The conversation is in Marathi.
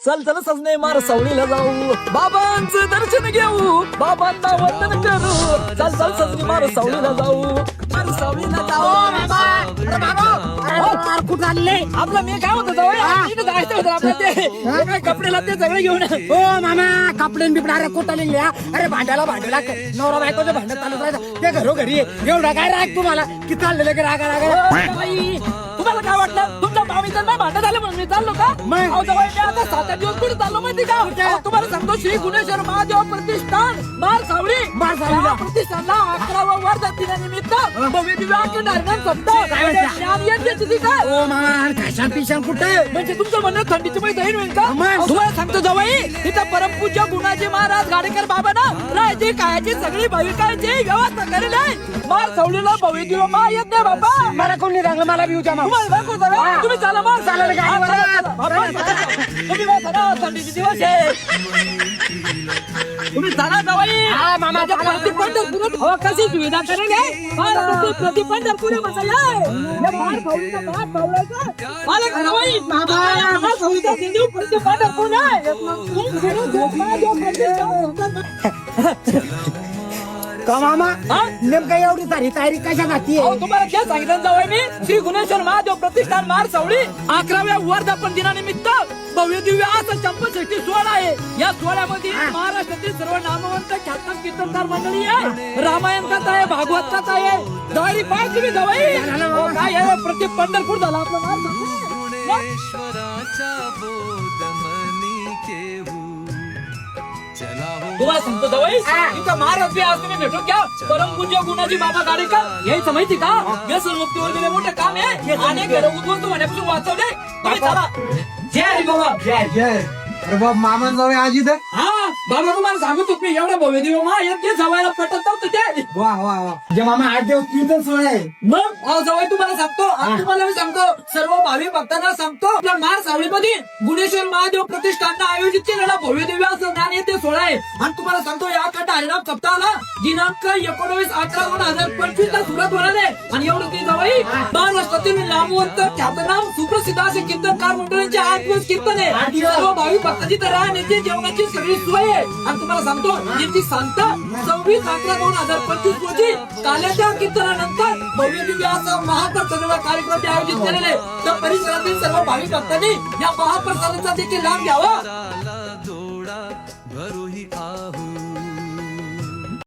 चल चल सजने मार सावळीला जाऊ. बाबांचं दर्शन घेऊ. बाबांना वंदन करू. चल चल सजने मार सावळीला जाऊ. मार सावळीला जाऊ. कुठं चालले आपलं मी काय होतं जाऊ इथं जायचं होतं आपलं ते. हे. काय कपडे लागते सगळे घेऊन? हो मामा. कपडे बिपडे अरे कुठं लिहिले अरे भांड्याला भांड्याला नवरा बायकोचं भांडण चालू राहायचं ते घरोघरी. एवढा काय राग तुम्हाला? की चाललेलं की रागा रागा तुम्हाला काय वाटलं? मामीचं नाही भांडण झालं म्हणून मी चाललो का? अहो, मी आता सात आठ दिवस कुठे चाललो माहिती का? अहो, तुम्हाला सांगतो श्री गुणेश्वर महादेव प्रतिष्ठान मार सावळी मार सावळीला. या प्रतिष्ठानला अकरावा वर्धा दिनानिमित्त भव्य दिव्य आख्यान हरिनाम संत काय म्हणता? ज्ञान यज्ञ तिथे काय? ओ मामा खाशान पिशान कुठे? म्हणजे तुमचं म्हणणं थंडीची माहिती होईल होईल का? मग? अहो, तुम्हाला सांगतो जवळ इथं परमपूज्य गुणाजी महाराज गाडेकर बाबा ना राहायची खायची सगळी भाविकांची व्यवस्था करेल आहे. मार सावळीला भव्य दिव्य महायज्ञ बाबा. मला कोण नाही सांगलं मला भिऊ द्या मामा तुम्हाला? तुम्ही हा. बाबा, चला. तुम्ही चला, थंडीचे दिवस आहे. तुम्ही चला जावाई हा, माझ्या चला. प्रति हवा कशी सुविधा करेल हे? फार प्रति प्रति पंढरपूर का मामा? हा? नेमका एवढी सारी तयारी कशा जाती अहो, तुम्हाला काय सांगितलं जावं मी श्री गुणेश्वर महादेव प्रतिष्ठान मार सावळी अकराव्या वर्धापन दिनानिमित्त भव्य दिव्य असं चंपषष्ठी सोहळा आहे. या सोहळ्यामध्ये महाराष्ट्रातील सर्व नामवंत ख्यातनाम कीर्तनकार मंडळी आहे. रामायण कथा आहे. भागवत कथा आहे जवारी पाय तुम्ही अहो, काय आहे प्रति पंढरपूर झाला आपलं मार सावळी. ईश्वराच्या बोधमनी केहू तुम्हाला सांगतो जवाई इथं महाराज बी आज तुम्ही भेटून घ्या परमपूज्य गुणाजी बाबा गाडेकर यायचं माहिती का? व्यसन मुक्तीवर दिले मोठं काम आहे. अनेक घर उद्ध्वस्त होण्यापासून वाचवले. तुम्ही चला. जय हरी बाबा जय जय. अरे बाब मामा जावे आज इथं? हा. बाबा तुम्हाला सांगत होतो मी एवढं भव्य दिवस मा ते जवायला पटत नव्हतं ते. वा वा वा. जे मामा आठ दिवस कीर्तन सोहळा आहे. मग अहो जवळ तुम्हाला सांगतो. तुम्हाला मी सांगतो सर्व भावी भक्तांना सांगतो आपल्या मार सावळीमध्ये गुणेश्वर महादेव प्रतिष्ठाननं आयोजित केलेला भव्य असं ज्ञान येते सोहळा आहे. आणि तुम्हाला सांगतो या कंठ हरिनाम सप्ताहाला दिनांक एकोणवीस अकरा दोन हजार पंचवीस ला सुरुवात होणार आहे. आणि एवढं जवळ महाराष्ट्रातील नामवंत ख्यातनाम सुप्रसिद्ध असे कीर्तनकार मंडळांचे आठ दिवस कीर्तन आहे. सर्व भावी भक्तांची तर राहण्याची जेवणाची सगळी सोय आहे. आणि तुम्हाला सांगतो याची सांगता सव्वीस अकरा दोन हजार पंचवीस रोजी काल्याच्या कीर्तनानंतर भव्य दिव्य असा महाप्रसाद कार्यक्रम आयोजित केलेले. तर परिसरातील सर्व भाविक भक्तांनी या महाप्रसादाचा देखील लाभ घ्यावा.